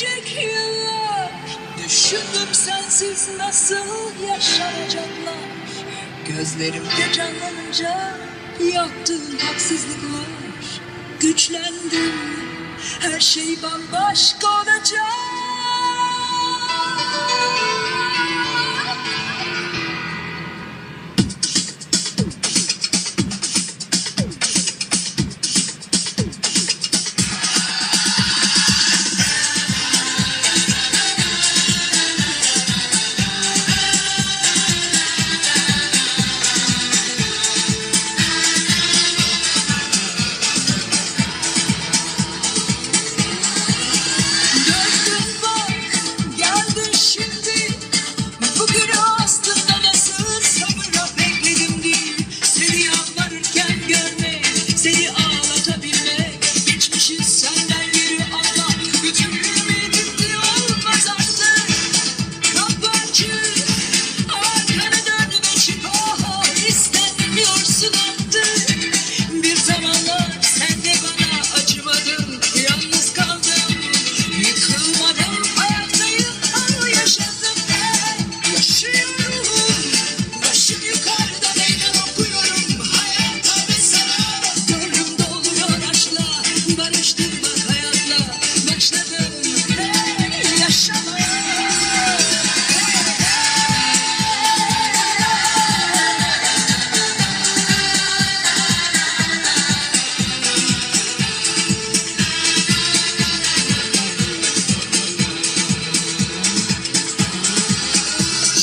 Geçecek yıllar. Düşündüm sensiz nasıl yaşanacaklar. Gözlerimde canlanınca Yaptığım haksızlıklar. Güçlendim Her şey bambaşka olacak.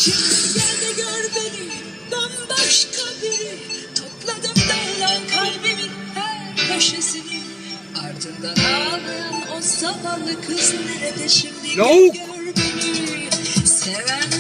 Şimdi gel de gör beni biri. Topladım dallan kalbimin her köşesini. Ardından ağlayan o zavallı kız nerede şimdi? Gel Yok. gör beni Seven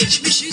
geçmişi